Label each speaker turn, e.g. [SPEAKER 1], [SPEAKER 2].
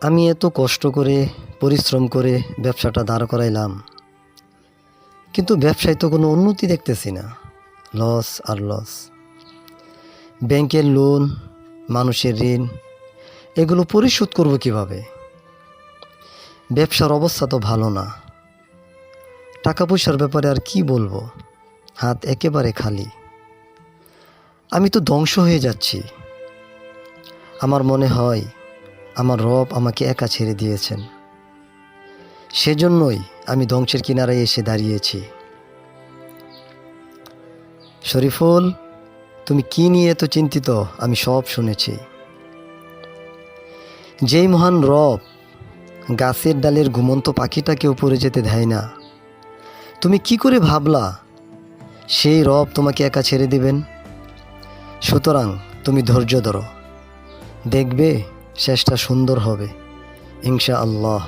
[SPEAKER 1] আমি এত কষ্ট করে, পরিশ্রম করে ব্যবসাটা দাঁড় করাইলাম। কিন্তু ব্যবসায় তো কোনো উন্নতি দেখতেছি না। লস আর লস। ব্যাংকের লোন, মানুষের ঋণ, এগুলো পরিশোধ করব কীভাবে? ব্যবসার অবস্থা তো ভালো না। টাকা পয়সার ব্যাপারে আর কি বলব? হাত একেবারে খালি। আমি তো ধ্বংস হয়ে যাচ্ছি। আমার মনে হয় আমার রব আমাকে একা ছেড়ে দিয়েছেন। সেজন্যই আমি ধ্বংসের কিনারায় এসে দাঁড়িয়েছি। শরীফুল, তুমি কি নিয়ে এত চিন্তিত? আমি সব শুনেছি। যেই মহান রব গাছের ডালের ঘুমন্ত পাখিটাকে উপরে যেতে দেয় না, তুমি কি করে ভাবলা সেই রব তোমাকে একা ছেড়ে দিবেন? সুতরাং তুমি ধৈর্য ধরো। দেখবে শেষটা সুন্দর হবে ইনশা আল্লাহ